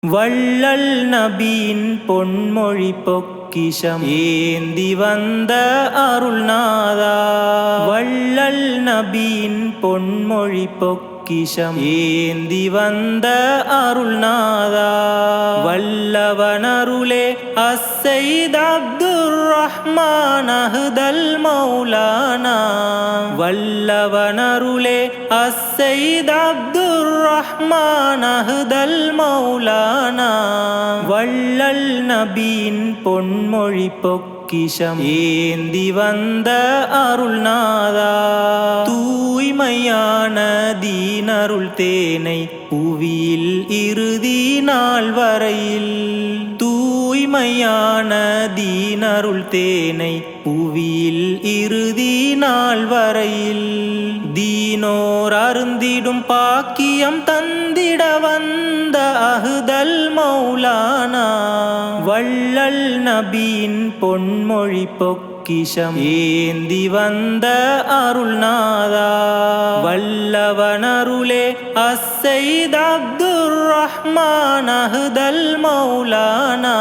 வள்ளல் நபியின் பொன்மொழி பொக்கிஷம். ஏந்தி வந்த அருள்நாதா. வள்ளல் நபியின் பொன்மொழி பொக்கிஷம். ஏந்தி வந்த அருள்நாதா. வல்லவனருளே அஸ்ஸைத் அப்துர் ரஹ்மான் மௌலானா. வல்லவனருளே அஸ்ஸைத் அப்துர் ரஹ்மான் மௌலானா. வள்ளல் நபியின் பொன்மொழி பொக்கிஷம் ஏந்தி வந்த அருள்நாதா. தூய்மையான தீனருள் தேனை புவியில் இறுதி நாள் வரையில். தூய்மையான தீனருள் தேனை புவியில் இறுதி நாள் வரையில் தீனோர் அருந்திடும் பாக்கியம் தந்திட வந்த அகுதல் மௌலானா. வள்ளல் நபியின் பொன்மொழி பொக்கிஷம் ஏந்தி வந்த அருள்நாதா வல்லவனருளே அஸ்ஸைத் அப்துர் ரஹ்மான் அஹ்தல் மௌலானா.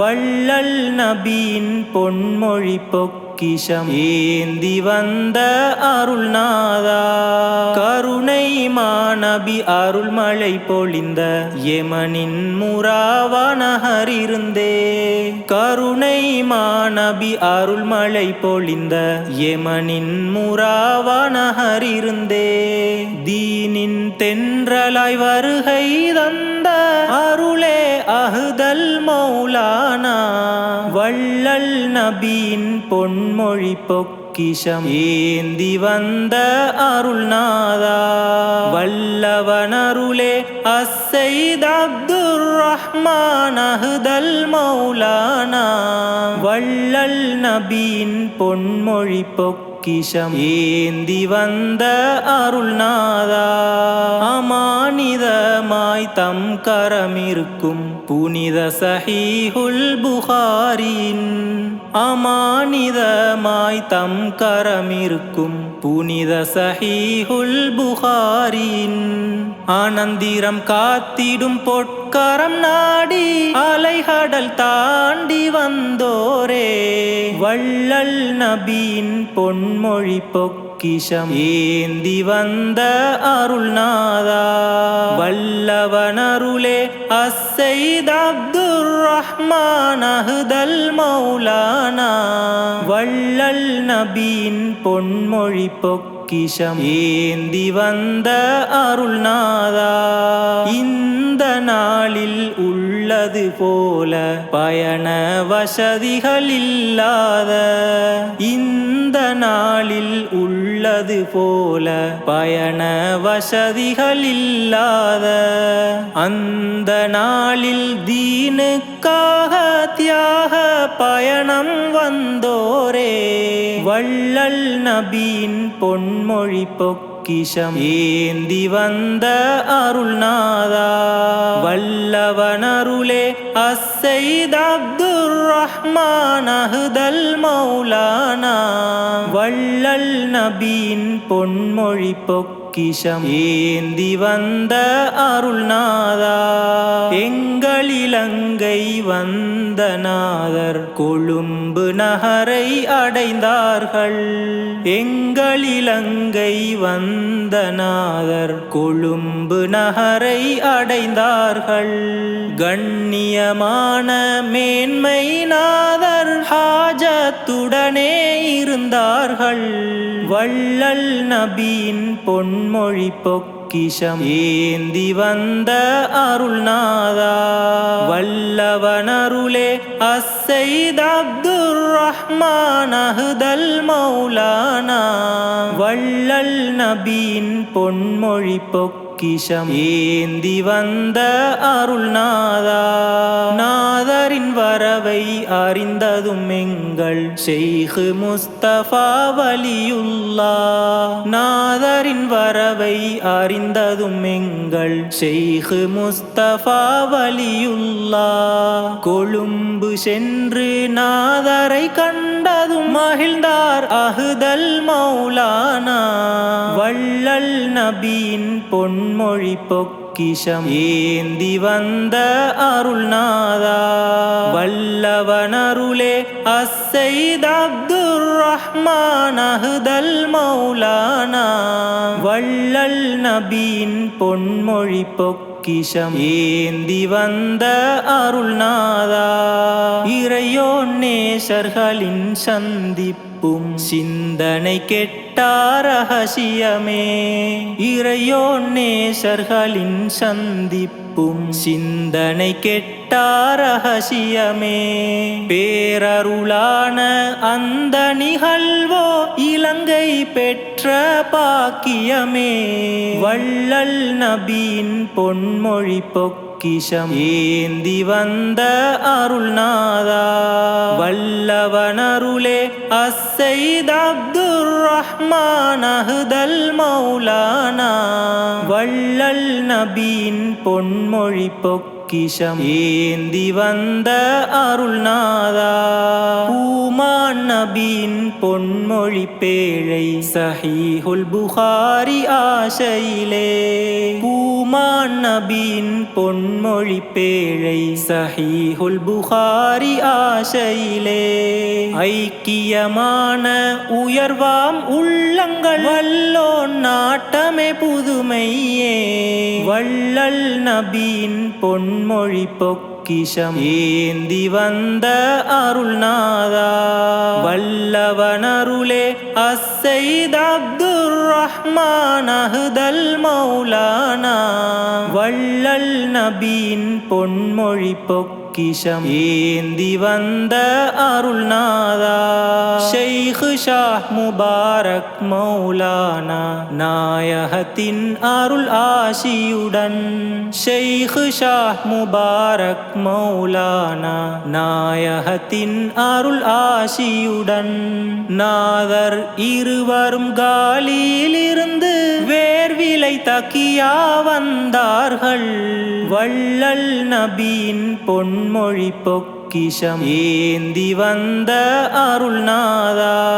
வள்ளல் நபியின் பொன்மொழி பொக்கி பொக்கிஷம் ஏந்தி வந்த அருள்நாதா. கருணை மாநபி அருள்மழை பொழிந்த யமனின் முறாவனஹரிருந்தே கருணை மாநபி அருள்மழை பொழிந்த யமனின் முறாவனஹரிருந்தே தீனின் தென்றலாய் வருகை தந்த அருளே அஹ்தல் மௌலானா வள்ளல் நபியின் பொன்மொழி பொக்கிஷம். ஏந்தி வந்த அருள்நாதா வல்லவனருளே அஸ்ஸைத் அப்துர் ரஹ்மான் அஹ்தல் மௌலானா வள்ளல் நபியின் பொன்மொழி பொக்கி பொக்கிஷம் ஏந்தி வந்த அருள்நாதா அமானிதமாய் தம் கரமிருக்கும் புனித சஹீஹுல் புகாரின் அமானிதமாய் தம் கரமிருக்கும் புனித சஹீஹுல் புகாரின் ஆனந்திரம் காத்திடும் பொற்கரம் நாடி அலைகடல் தாண்டி வந்தோரே. வள்ளல் நபியின் பொன்மொழி பொக்கிஷம் ஏந்தி வந்த அருள்நாதா. வல்லவனருளே அஸ்ஸைத் அப்துர் ரஹ்மான் அஹ்தல் மௌலானா. வள்ளல் நபியின் பொன்மொழி பொக்கி பொக்கிஷம் ஏந்தி வந்த அருள்நாதா இந்த நாளில் உள்ளது போல பயண வசதிகள் இல்லாத இந்த நாளில் உள்ளது போல பயண வசதிகள் இல்லாத அந்த நாளில் தீனுக்காக தியாக பயணம் வந்தோரே. வள்ளல் நபியின் பொன்மொழி பொக்கிஷம். ஏந்தி வந்த அருள்நாதா. வல்லவனருளே அஸ்ஸைத் அப்துர் ரஹ்மான் அஹ்தல் மௌலானா. வள்ளல் நபியின் பொன்மொழி பொக்கிஷம். ஏந்தி வந்த அருள்நாதா. எங்கள் இலங்கை வந்த நாதர் கொழும் கொழும்பு நகரை அடைந்தார்கள். எங்களிலங்கை வந்த நாதர் கொழும்பு நகரை அடைந்தார்கள். கண்ணியமான மேன்மை நாதர் ஹாஜத்துடனே இருந்தார்கள். வள்ளல் நபியின் பொன்மொழி பொக்கிஷம் ஏந்தி வந்த அருள்நாதா. வல்லவனருளே அஸ்ஸைத் அப்துர் ரஹ்மான் அஹ்தல் மௌலானா. வள்ளல் நபியின் பொன்மொழி பொக்கிஷம் ஏந்தி வந்த அருள்நாதா. வரவை அறிந்ததும் எங்கள் ஷெய்ഖ് முஸ்தபா வலியுல்லா. நாதரின் வரவை அறிந்ததும் எங்கள் ஷெய்ഖ് முஸ்தபா வலியுல்லா. கொழும்பு சென்று நாதரை கண்டதும் மகிழ்ந்தார் அகுதல் மௌலானா. வள்ளல் நபியின் பொன்மொழி பொக்கிஷம் பொக்கிஷம் ஏந்தி வந்த அருள்நாதா. வல்லவனருளே அஸ்ஸைத் அப்துர் ரஹ்மான் அஹ்தல் மௌலானா. வள்ளல் நபியின் பொன்மொழி பொக்கிஷம் ஏந்தி வந்த அருள்நாதா இறையோ நேசர்களின் சந்திப்பும் சிந்தனை கெட்டார் ரகசியமே இறையோ நேசர்களின் சந்திப்பும் சிந்தனை கெட்டார் ரகசியமே. பேரருளான அந்த நிகழ்வோ இலங்கை பெற்ற பாக்கியமே. வள்ளல் நபியின் பொன்மொழி பொக்கிஷம். ஏந்தி வந்த அருள்நாதா. வல்லவனருளே அஸ்ஸைத் அப்துர் ரஹ்மான் அஹ்தல் மௌலானா. வள்ளல் நபியின் பொன்மொழி பொக்கி பொக்கிஷம் ஏந்தி வந்த அருள்நாதா. பூமான் நபியின் பொன்மொழி பேழை சஹீஹுல் புகாரி ஆசையிலே பூ உம்மான் நபியின் பொன்மொழி பேழை சஹீஹுல் புகாரி ஆசையிலே ஐக்கியமான உயர்வாம் உள்ளங்கள் வல்லோன் நாட்டமே புதுமையே. வள்ளல் நபியின் பொன்மொழி பொக்கிஷம் ஏந்தி வந்த அருள்நாதா. வல்லவனருளே அஸ்ஸைத் அப்துர் ரஹ்மான் அஹ்தல் மௌலானா. வள்ளல் நபியின் பொன்மொழி பொக்கிஷம். ஏந்தி வந்த அருள்நாதா. ஷெய்ഖ് ஷாஹ் முபாரக் மௌலானா. நாயகத்தின் அருள் ஆசியுடன். ஷெய்ഖ് ஷாஹ் முபாரக் மௌலானா. நாயகத்தின் அருள் ஆசியுடன். நாதர் இருவரும் காலியிலிருந்து வேர்விலை தக்கியா வந்தார்கள். வள்ளல் நபியின் பொன்மொழி பொக்கிஷம். ஏந்தி வந்த அருள்நாதா.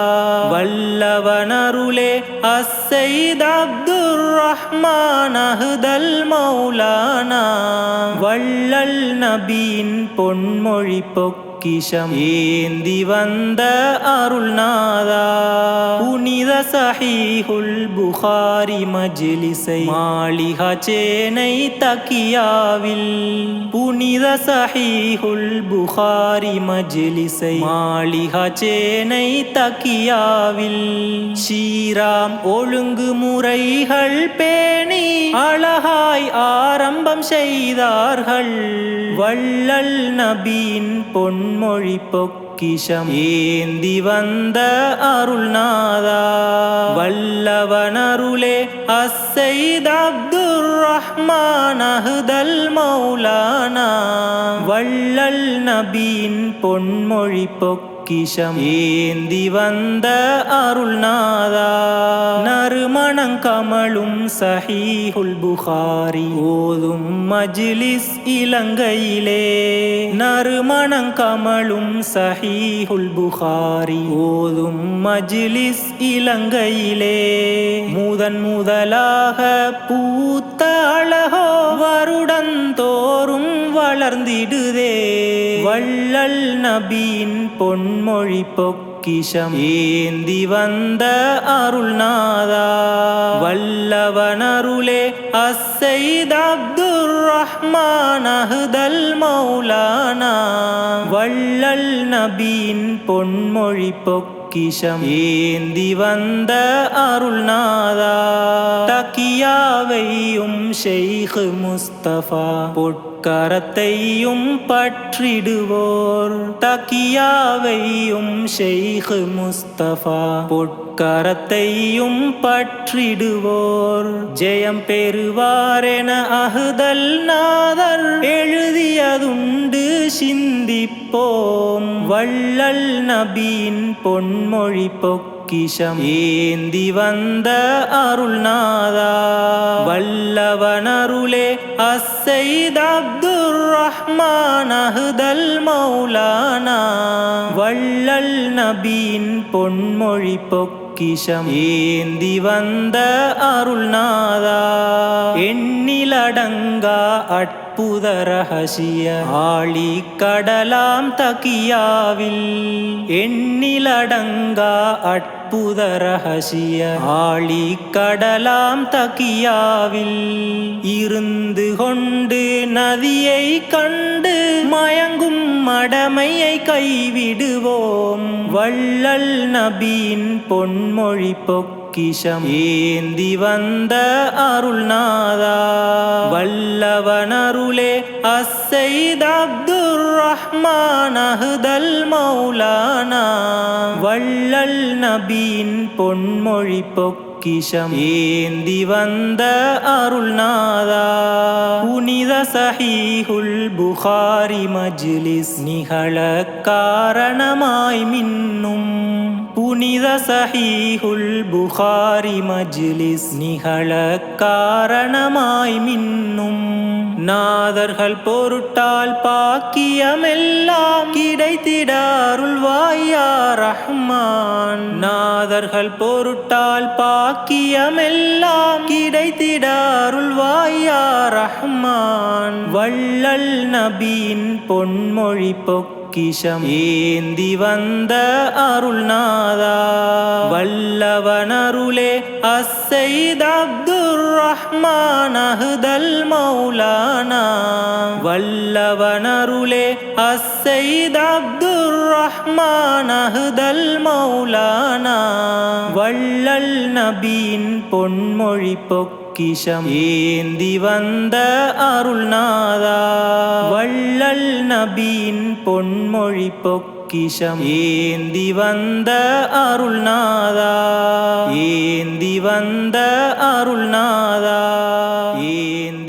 வல்லவனருளே அஸ்ஸைத் அப்துர் ரஹ்மான் அஹ்தல் மௌலானா. வள்ளல் நபியின் பொன்மொழி பொக்கி பொக்கிஷம் ஏந்தி வந்த அருள்நாதா. புனித சஹீஹுல் புகாரி மஜிலிசை மாளிகா சேனை தக்கியாவில். புனித சஹீஹுல் புகாரி மஜிலிசை மாளிகா சேனை தக்கியாவில். ஸ்ரீராம் ஒழுங்குமுறைகள் பேணி அழகாய் ஆரம்பம் செய்தார்கள். வள்ளல் நபியின் பொன்மொழி பொக்கிஷம். ஏந்தி வந்த அருள்நாதா. வல்லவனருளே அஸ்ஸைத் அப்துர் ரஹ்மான் அஹுதல் மௌலானா. வள்ளல் நபியின் பொன்மொழி பொக்கி பொக்கிஷம். ஏந்தி வந்த அருள்நாதா நறுமணங் கமலும் சஹீஹுல் புகாரி. ஓதும் மஜ்லிஸ் இலங்கையிலே நறுமணங் கமலும் சஹீஹுல் புகாரி. ஓதும் மஜ்லிஸ் இலங்கையிலே முதன் முதலாக பூத்த அழகோ வளர்ந்திடுதே. வள்ளல் நபியின் பொன்மொழி பொக்கிஷம். ஏந்தி வந்த அருள்நாதா. வல்லவனருளே அஸ்ஸைத் அப்துர் ரஹ்மான் அஹ்தல் மௌலானா. வள்ளல் நபியின் பொன்மொழி பொக்கிஷம். ஏந்தி வந்த அருள்நாதா. தக்கியாவையும் ஷெய்ഖ് முஸ்தபா. கரத்தையும் பற்றிடுவோர். தக்கியாவையும் ஷெய்ഖ് முஸ்தபா. பொட்கரத்தையும் பற்றிடுவோர். ஜெயம் பெறுவாரென அகுதல் நாதர். எழுதியதுண்டு சிந்திப்போம். வள்ளல் நபியின் பொன்மொழி பொக்கிஷம் ஏந்தி வந்த அருள்நாதா. வல்லவனருளே அஸ்ஸைத் அப்துர் ரஹ்மான் அஹுதல் மௌலானா. வள்ளல் நபியின் பொன்மொழி பொக்கிஷம். ஏந்தி வந்த அருள்நாதா. எண்ணிலடங்கா அட் அற்புத ரகசிய ஆழி கடலாம் தகியாவில். எண்ணிலடங்கா அற்புத ரகசிய ஆழி கடலாம் தகியாவில். இருந்து கொண்டு நதியை கண்டு மயங்கும் மடமையை கைவிடுவோம். வள்ளல் நபியின் பொன்மொழி பொக்கிஷம் ஏந்தி வந்த அருள்நாதா. வல்லவனருளே அஸ்ஸைத் அப்துர் ரஹ்மான் அஹ்தல் மௌலானா. வள்ளல் நபியின் பொன்மொழி பொக்கி பொக்கிஷம் ஏந்தி வந்த அருள்நாதா. புனித சஹீஹுல் புகாரி மஜ்லிஸ் நிகழ காரணமாய் மின்னும். புனித சஹீஹுல் புகாரி மஜ்லிஸ் நிகழ காரணமாய் மின்னும். நாதர்கள் பொருட்டால் பாக்கியமெல்லாம் கிடைத்திட அருள்வாயா ரஹ்மான். நாதர்கள் பொருட்டால் பா பாக்கியமெல்லாம் கிடைத்திட அருள்வாயா ரஹ்மான். வள்ளல் நபியின் பொன்மொழி பொக்கிஷம் ஏந்தி வந்த அருள்நாதா. வல்லவனருளே அஸ்ஸைத் அப்துர் ரஹ்மான் அஹ்தல் மௌலானா. வல்லவனருளே அஸ்ஸைத் அப்துர் ரஹ்மான் அஹ்தல் மௌலானா. வள்ளல் நபியின் பொன்மொழி பொக்கிஷம் ஏந்தி வந்த அருள்நாதா. வள்ளல் நபியின் பொன்மொழி பொக்கிஷம் ஏந்தி வந்த அருள்நாதா. ஏந்தி வந்த அருள்நாதா. ஏந்தி